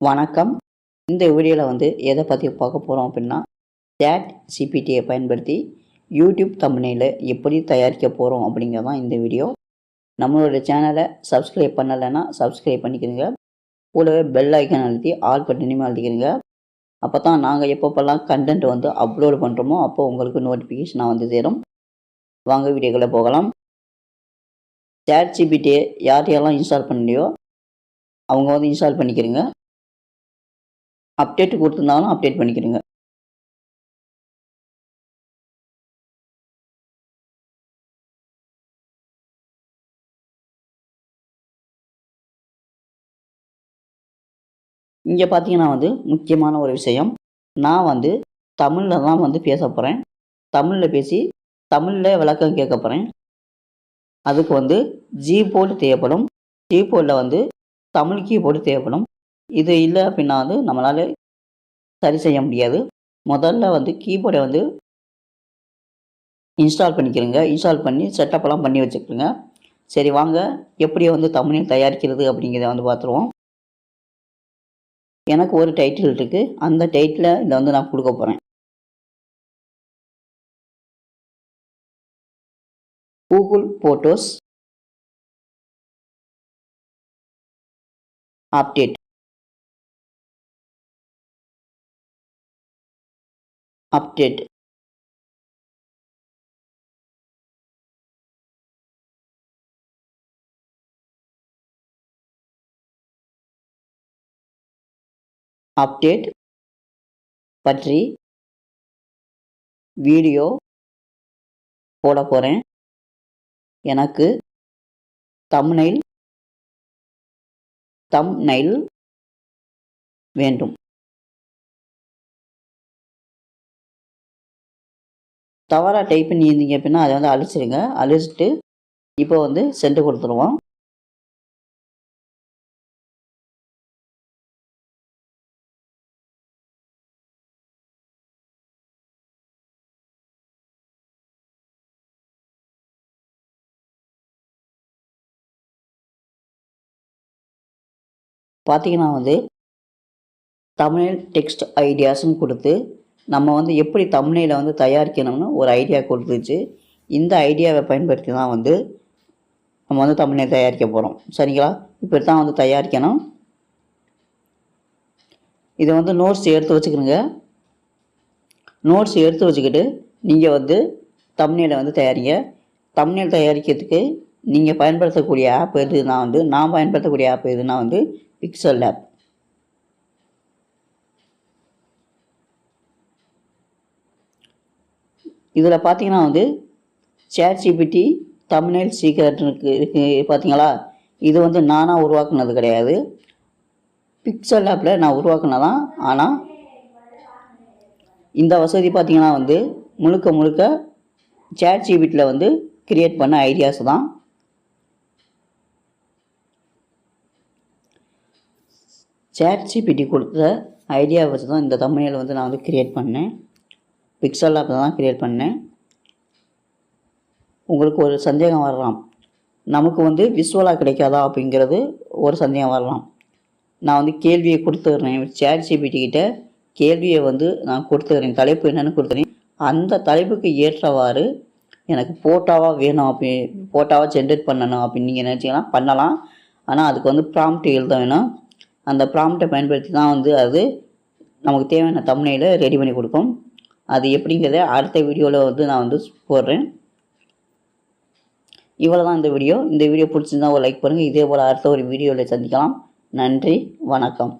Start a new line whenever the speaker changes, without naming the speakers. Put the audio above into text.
வணக்கம். இந்த வீடியோவில் வந்து எதை பற்றி பார்க்க போகிறோம் அப்படின்னா சேட் சிபிடியை பயன்படுத்தி யூடியூப் தமிழில் எப்படி தயாரிக்க போகிறோம் அப்படிங்கிறதான் இந்த வீடியோ. நம்மளோட சேனலை சப்ஸ்கிரைப் பண்ணலைன்னா சப்ஸ்கிரைப் பண்ணிக்கிறீங்க. கூடவே பெல் ஐக்கன் அழுத்தி ஆல் பட்டனையும் அழுத்திக்கிறீங்க. அப்போ தான் நாங்கள் எப்பப்போல்லாம் கண்டென்ட் வந்து அப்லோடு பண்ணுறோமோ அப்போ உங்களுக்கு நோட்டிஃபிகேஷனாக வந்து சேரும். வாங்க வீடியோக்களை போகலாம். சேட் சிபிடியை யார் யாரெல்லாம் இன்ஸ்டால் பண்ணலையோ அவங்க வந்து இன்ஸ்டால் பண்ணிக்கிறீங்க. அப்டேட் கொடுத்துருந்தாலும் அப்டேட் பண்ணிக்கிறங்க இங்கே பார்த்தீங்கன்னா வந்து முக்கியமான ஒரு விஷயம். நான் வந்து தமிழில் தான் வந்து பேச போகிறேன் தமிழில் பேசி தமிழில் விளக்கம் கேட்க போகிறேன் அதுக்கு வந்து ஜி போர்டு தேவைப்படும். ஜி போர்டில் வந்து தமிழ் கீபோர்டு தேவைப்படும். இது இல்லை அப்படின்னா வந்து நம்மளால் சரி செய்ய முடியாது. முதல்ல வந்து கீபோர்டை வந்து இன்ஸ்டால் பண்ணிக்கிறங்க இன்ஸ்டால் பண்ணி செட்டப்லாம் பண்ணி வச்சுக்கிறங்க சரி வாங்க. எப்படி வந்து தமிழில் தயாரிக்கிறது அப்படிங்கிறத வந்து பார்த்துருவோம் எனக்கு ஒரு டைட்டில் இருக்குது அந்த டைட்டில் இதை வந்து நான் கொடுக்க போகிறேன் Google photos update update update பற்றி வீடியோ போட போகிறேன் எனக்கு தம்னைல் தம்னைல் வேண்டும். தவறாக டைப் பண்ணியிருந்தீங்க அப்படின்னா அதை வந்து அழிச்சிடுங்க அழிச்சிட்டு இப்போ வந்து சென்ட் கொடுத்துருவோம். பார்த்தீங்கன்னா வந்து தமிழ் டெக்ஸ்ட் ஐடியாஸும் கொடுத்து நம்ம வந்து எப்படி தமிழில் வந்து தயாரிக்கணும்னு ஒரு ஐடியா கொடுத்துச்சு. இந்த ஐடியாவை பயன்படுத்தி தான் வந்து நம்ம வந்து தமிழை தயாரிக்க போகிறோம் சரிங்களா? இப்படி தான் வந்து தயாரிக்கணும். இதை வந்து நோட்ஸ் எடுத்து வச்சுக்கணுங்க. நோட்ஸ் எடுத்து வச்சுக்கிட்டு நீங்கள் வந்து தமிழில் வந்து தயாரிங்க. தமிழில் தயாரிக்கிறதுக்கு நீங்கள் பயன்படுத்தக்கூடிய ஆப் எதுனா வந்து நான் பயன்படுத்தக்கூடிய ஆப் எதுனா வந்து பிக்சல் ஆப் இதில் பார்த்தீங்கன்னா வந்து சேட் ஜிபிடி தமிழில் சீக்கிரட் இருக்கு பார்த்தீங்களா? இது வந்து நானாக உருவாக்குனது கிடையாது. பிக்சல் ஆப்பில் நான் உருவாக்குனதான். ஆனால் இந்த வசதி பார்த்தீங்கன்னா வந்து முழுக்க முழுக்க சேட் ஜிபிட்டியில் வந்து கிரியேட் பண்ண ஐடியாஸ் தான். சேட் ஜிபிடி கொடுத்த ஐடியா வச்சு தான் இந்த தமிழில் வந்து நான் வந்து கிரியேட் பண்ணேன். பிக்சல் ஆப் தான் கிரியேட் பண்ணேன். உங்களுக்கு ஒரு சந்தேகம் வரலாம். நமக்கு வந்து விஸ்வலாக கிடைக்காதா அப்படிங்கிறது ஒரு சந்தேகம் வரலாம். நான் வந்து கேள்வியை கொடுத்துக்கிறேன் சேட் ஜிபிடி கேள்வியை வந்து நான் கொடுத்துக்கிறேன் தலைப்பு என்னென்னு கொடுத்துறேன். அந்த தலைப்புக்கு ஏற்றவாறு எனக்கு ஃபோட்டோவாக வேணும் அப்படி ஃபோட்டோவாக ஜென்ரேட் பண்ணணும் அப்படின்னு நீங்கள் நினச்சிங்கன்னா பண்ணலாம். ஆனால் அதுக்கு வந்து ப்ராம்ப்ட் எழுத வேணும். அந்த ப்ராம்ப்டை பயன்படுத்தி தான் வந்து அது நமக்கு தேவையான தமிழையில் ரெடி பண்ணி கொடுக்கும். அது எப்படிங்கிறத அடுத்த வீடியோவில் வந்து நான் வந்து போடுறேன். இவ்வளோ தான் இந்த வீடியோ. இந்த வீடியோ பிடிச்சிருந்தா ஒரு லைக் பண்ணுங்கள் இதே போல் அடுத்த ஒரு வீடியோவில் சந்திக்கலாம். நன்றி. வணக்கம்.